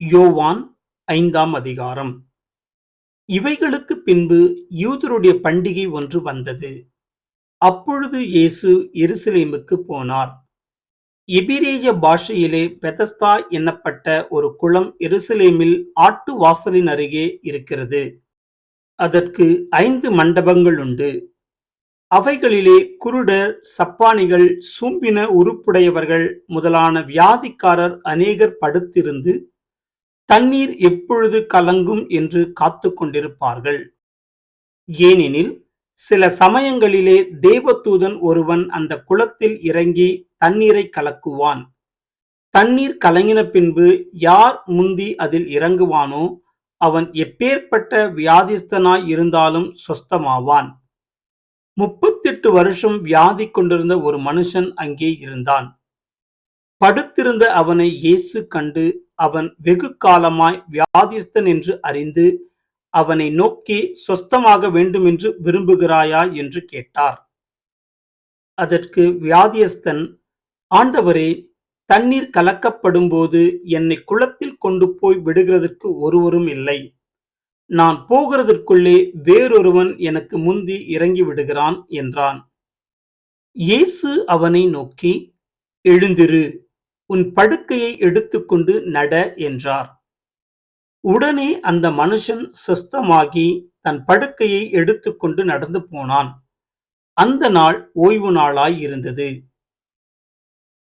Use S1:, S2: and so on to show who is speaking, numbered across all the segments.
S1: யோவான் ஐந்தாம் அதிகாரம். இவைகளுக்கு பின்பு யூதருடைய பண்டிகை ஒன்று வந்தது. அப்பொழுது இயேசு எருசலேமுக்கு போனார். எபிரேய பாஷையிலே பெதஸ்தா என்னப்பட்ட ஒரு குளம் எருசலேமில் ஆட்டு வாசலின் அருகே இருக்கிறது. அதற்கு ஐந்து மண்டபங்கள் உண்டு. அவைகளிலே குருடர் சப்பானிகள் சூம்பின உறுப்புடையவர்கள் முதலான வியாதிக்காரர் அநேகர் படுத்திருந்து தண்ணீர் எப்பொழுது கலங்கும் என்று காத்து கொண்டிருப்பார்கள் ஏனெனில் சில சமயங்களிலே தேவதூதன் ஒருவன் அந்த குளத்தில் இறங்கி தண்ணீரை கலக்குவான். தண்ணீர் கலங்கின பின்பு யார் முந்தி அதில் இறங்குவானோ அவன் எப்பேற்பட்ட வியாதிஸ்தனாய் இருந்தாலும் சொஸ்தமாவான். முப்பத்தெட்டு வருஷம் வியாதி கொண்டிருந்த ஒரு மனுஷன் அங்கே இருந்தான். படுத்திருந்த அவனை இயேசு கண்டு அவன் வெகு காலமாய் வியாதிஸ்தன் என்று அறிந்து அவனை நோக்கி சொஸ்தமாக வேண்டுமென்று விரும்புகிறாயா? என்று கேட்டார். அதற்கு வியாதியஸ்தன் ஆண்டவரே தண்ணீர் கலக்கப்படும்போது என்னை குளத்தில் கொண்டு போய் விடுகிறதற்கு ஒருவரும் இல்லை. நான் போகிறதற்குள்ளே வேறொருவன் எனக்கு முந்தி இறங்கி விடுகிறான் என்றான். இயேசு அவனை நோக்கி எழுந்திரு உன் படுக்கையை எடுத்துக்கொண்டு நட என்றார். உடனே அந்த மனுஷன் சுஸ்தமாகி தன் படுக்கையை எடுத்துக்கொண்டு நடந்து போனான். அந்த நாள் ஓய்வு நாளாய் இருந்தது.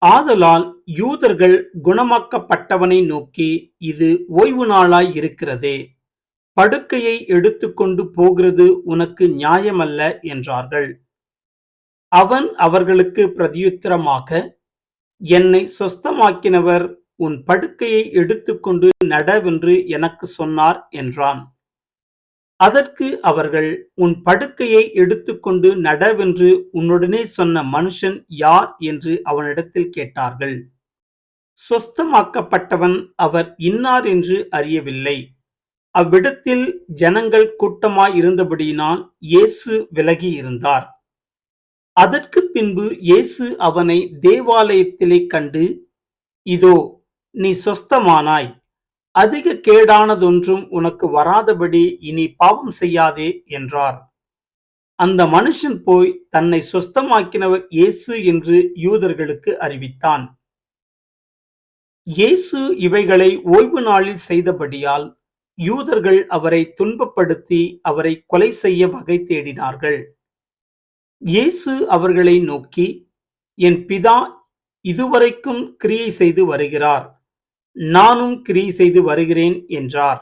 S1: ஆதலால் யூதர்கள் குணமாக்கப்பட்டவனை நோக்கி இது ஓய்வு நாளாய் இருக்கிறதே. படுக்கையை எடுத்துக்கொண்டு போகிறது உனக்கு நியாயமல்ல என்றார்கள். அவன் அவர்களுக்கு பிரதியுத்தரமாக என்னை சொஸ்தமாக்கினவர் உன் படுக்கையை எடுத்துக்கொண்டு நடவென்று எனக்கு சொன்னார் என்றான். அதற்கு அவர்கள் உன் படுக்கையை எடுத்துக்கொண்டு நடவென்று உன்னுடனே சொன்ன மனுஷன் யார்? என்று அவனிடத்தில் கேட்டார்கள். சொஸ்தமாக்கப்பட்டவன் அவர் இன்னார் என்று அறியவில்லை. அவ்விடத்தில் ஜனங்கள் கூட்டமாய் இருந்தபடியினால் இயேசு விலகி இருந்தார் அதற்கு பின்பு இயேசு அவனை தேவாலயத்திலே கண்டு இதோ நீ சொஸ்தமானாய். அதிக கேடானதொன்றும் உனக்கு வராதபடி இனி பாவம் செய்யாதே என்றார். அந்த மனுஷன் போய் தன்னை சொஸ்தமாக்கினவர் இயேசு என்று யூதர்களுக்கு அறிவித்தான். இயேசு இவைகளை ஓய்வு நாளில் செய்தபடியால் யூதர்கள் அவரை துன்பப்படுத்தி அவரை கொலை செய்ய வகை தேடினார்கள். இயேசு அவர்களை நோக்கி என் பிதா இதுவரைக்கும் கிரியை செய்து வருகிறார். நானும் கிரியை செய்து வருகிறேன் என்றார்.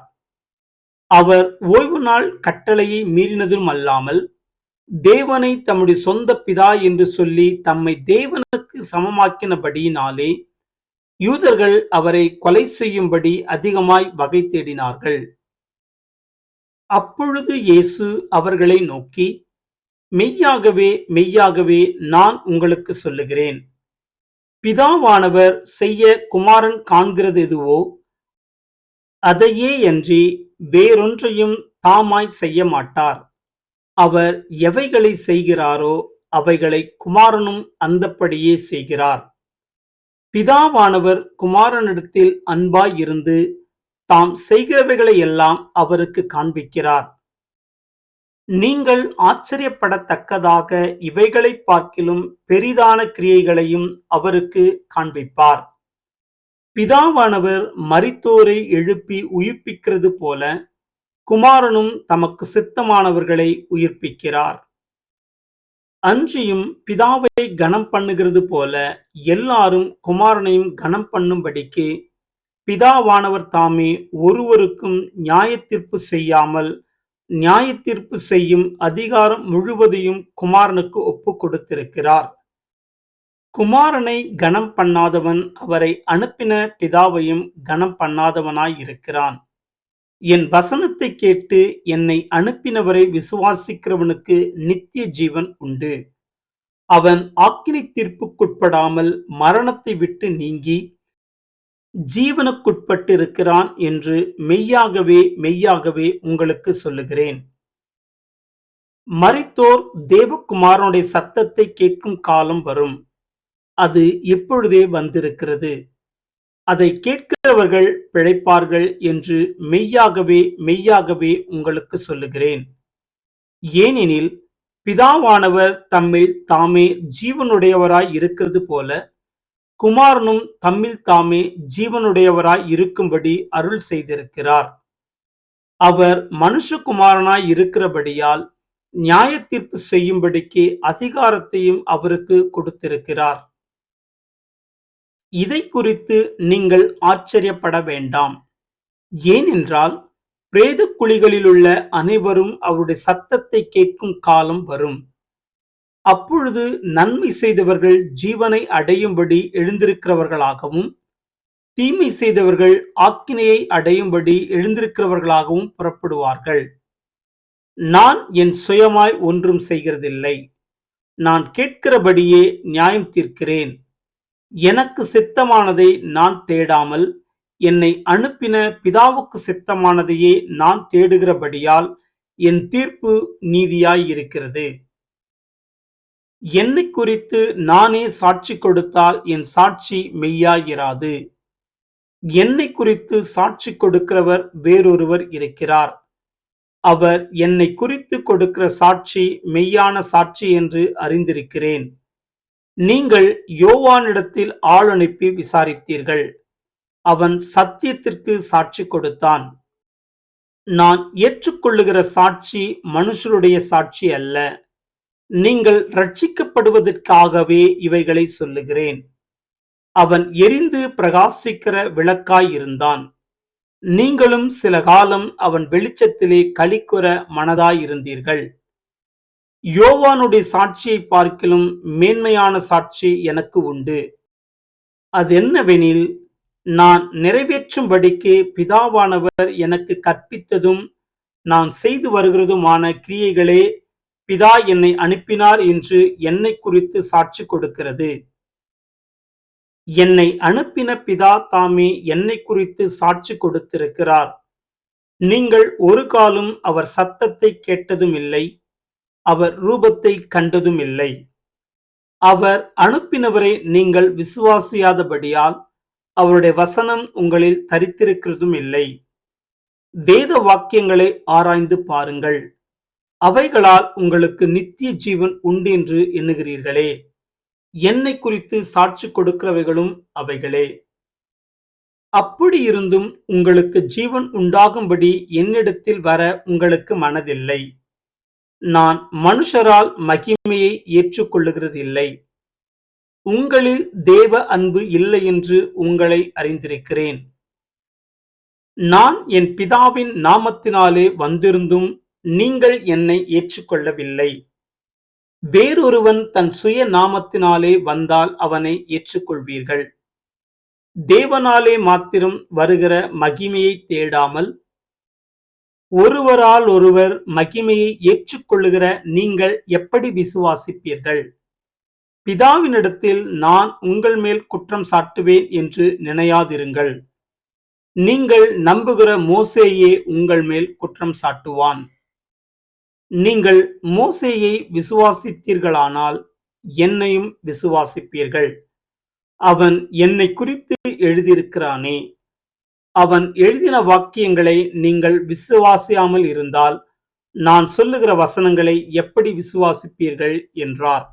S1: அவர் ஓய்வு நாள் கட்டளையை மீறினதும் அல்லாமல் தேவனை தம்முடைய சொந்த பிதா என்று சொல்லி தம்மை தேவனுக்கு சமமாக்கினபடியினாலே யூதர்கள் அவரை கொலை செய்யும்படி அதிகமாய் வகை தேடினார்கள். அப்பொழுது இயேசு அவர்களை நோக்கி மெய்யாகவே மெய்யாகவே நான் உங்களுக்கு சொல்லுகிறேன். பிதாவானவர் செய்ய குமாரன் காண்கிறது எதுவோ அதையே அன்றி வேறொன்றையும் தாமாய் செய்ய மாட்டார். அவர் எவைகளை செய்கிறாரோ அவைகளை குமாரனும் அந்தப்படியே செய்கிறார். பிதாவானவர் குமாரனிடத்தில் அன்பாய் இருந்து தாம் செய்கிறவைகளை எல்லாம் அவருக்கு காண்பிக்கிறார். நீங்கள் ஆச்சரியப்படத்தக்கதாக இவைகளை பார்க்கிலும் பெரிதான கிரியைகளையும் அவருக்கு காண்பிப்பார். பிதாவானவர் மரித்தோரை எழுப்பி உயிர்ப்பிக்கிறது போல குமாரனும் தமக்கு சித்தமானவர்களை உயிர்ப்பிக்கிறார். அன்றியும் பிதாவை கனம் பண்ணுகிறது போல எல்லாரும் குமாரனையும் கனம் பண்ணும்படிக்கு பிதாவானவர் தாமே ஒருவருக்கும் நியாயத்தீர்ப்பு செய்யாமல் நியாயத்தீர்ப்பு செய்யும் அதிகாரம் முழுவதையும் குமாரனுக்கு ஒப்பு கொடுத்திருக்கிறார். குமாரனை கனம் பண்ணாதவன் அவரை அனுப்பின பிதாவையும் கனம் பண்ணாதவனாய் இருக்கிறான். என் வசனத்தை கேட்டு என்னை அனுப்பினவரை விசுவாசிக்கிறவனுக்கு நித்திய ஜீவன் உண்டு. அவன் ஆக்கினி தீர்ப்புக்குட்படாமல் மரணத்தை விட்டு நீங்கி ஜீவனுக்குட்பட்டு இருக்கிறான் என்று மெய்யாகவே மெய்யாகவே உங்களுக்கு சொல்லுகிறேன். மறித்தோர் தேவகுமாரனுடைய சத்தத்தை கேட்கும் காலம் வரும். அது இப்பொழுதே வந்திருக்கிறது. அதை கேட்கிறவர்கள் பிழைப்பார்கள் என்று மெய்யாகவே மெய்யாகவே உங்களுக்கு சொல்லுகிறேன். ஏனெனில் பிதாவானவர் தம்மில் தாமே ஜீவனுடையவராய் இருக்கிறது போல குமாரனும் தம்மில் தாமே ஜீவனுடையவராய் இருக்கும்படி அருள் செய்திருக்கிறார். அவர் மனுஷகுமாரனாய் இருக்கிறபடியால் நியாய தீர்ப்பு செய்யும்படிக்கு அதிகாரத்தையும் அவருக்கு கொடுத்திருக்கிறார். இதை குறித்து நீங்கள் ஆச்சரியப்பட வேண்டாம். ஏனென்றால் பிரேத குழிகளிலுள்ள அனைவரும் அவருடைய சத்தத்தை கேட்கும் காலம் வரும். அப்பொழுது நன்மை செய்தவர்கள் ஜீவனை அடையும்படி எழுந்திருக்கிறவர்களாகவும் தீமை செய்தவர்கள் ஆக்கினையை அடையும்படி எழுந்திருக்கிறவர்களாகவும் புறப்படுவார்கள். நான் என் சுயமாய் ஒன்றும் செய்கிறதில்லை. நான் கேட்கிறபடியே நியாயம் தீர்க்கிறேன். எனக்கு சித்தமானதை நான் தேடாமல் என்னை அனுப்பின பிதாவுக்கு சித்தமானதையே நான் தேடுகிறபடியால் என் தீர்ப்பு நீதியாய் இருக்கிறது. என்னை குறித்து நானே சாட்சி கொடுத்தால் என் சாட்சி மெய்யாயிராது. என்னை குறித்து சாட்சி கொடுக்கிறவர் வேறொருவர் இருக்கிறார். அவர் என்னை குறித்து கொடுக்கிற சாட்சி மெய்யான சாட்சி என்று அறிந்திருக்கிறேன். நீங்கள் யோவானிடத்தில் ஆள் அனுப்பி விசாரித்தீர்கள். அவன் சத்தியத்திற்கு சாட்சி கொடுத்தான். நான் ஏற்றுக்கொள்ளுகிற சாட்சி மனுஷருடைய சாட்சி அல்ல. நீங்கள் ரட்சிக்கப்படுவதற்காகவே இவைகளை சொல்லுகிறேன். அவன் எரிந்து பிரகாசிக்கிற விளக்காய் இருந்தான். நீங்களும் சில காலம் அவன் வெளிச்சத்திலே களிக்குற மனதாயிருந்தீர்கள். யோவானுடைய சாட்சியை பார்க்கிலும் மேன்மையான சாட்சி எனக்கு உண்டு. அது என்னவெனில் நான் நிறைவேற்றும்படிக்கு பிதாவானவர் எனக்கு கற்பித்ததும் நான் செய்து வருகிறதுமான கிரியைகளே பிதா என்னை அனுப்பினார் என்று என்னை குறித்து சாட்சி கொடுக்கிறது. என்னை அனுப்பின பிதா தாமே என்னை குறித்து சாட்சி கொடுத்திருக்கிறார். நீங்கள் ஒரு காலம் அவர் சத்தத்தை கேட்டதும் இல்லை அவர் ரூபத்தை கண்டதும் இல்லை அவர் அனுப்பினவரை நீங்கள் விசுவாசியாதபடியால் அவருடைய வசனம் உங்களில் தரித்திருக்கிறதும் இல்லை வேத வாக்கியங்களை ஆராய்ந்து பாருங்கள். அவைகளால் உங்களுக்கு நித்திய ஜீவன் உண்டு என்று எண்ணுகிறீர்களே. என்னை குறித்து சாட்சி கொடுக்கிறவைகளும் அவைகளே. அப்படி இருந்தும் உங்களுக்கு ஜீவன் உண்டாகும்படி என்னிடத்தில் வர உங்களுக்கு மனதில்லை. நான் மனுஷரால் மகிமையை ஏற்றுக்கொள்ளுகிறது இல்லை உங்களில் தேவ அன்பு இல்லை என்று உங்களை அறிந்திருக்கிறேன். நான் என் பிதாவின் நாமத்தினாலே வந்திருந்தும் நீங்கள் என்னை ஏற்றுக்கொள்ளவில்லை. வேறொருவன் தன் சுய நாமத்தினாலே வந்தால் அவனை ஏற்றுக்கொள்வீர்கள். தேவனாலே மாத்திரம் வருகிற மகிமையை தேடாமல் ஒருவரால் ஒருவர் மகிமையை ஏற்றுக்கொள்ளுகிற நீங்கள் எப்படி விசுவாசிப்பீர்கள்? பிதாவினிடத்தில் நான் உங்கள் மேல் குற்றம் சாட்டுவேன் என்று நினையாதிருங்கள். நீங்கள் நம்புகிற மோசேயே உங்கள் மேல் குற்றம் சாட்டுவான். நீங்கள் மோசேயை விசுவாசித்தீர்களானால் என்னையும் விசுவாசிப்பீர்கள். அவன் என்னை குறித்து எழுதியிருக்கிறானே. அவன் எழுதின வாக்கியங்களை நீங்கள் விசுவாசியாமல் இருந்தால் நான் சொல்லுகிற வசனங்களை எப்படி விசுவாசிப்பீர்கள் என்றார்.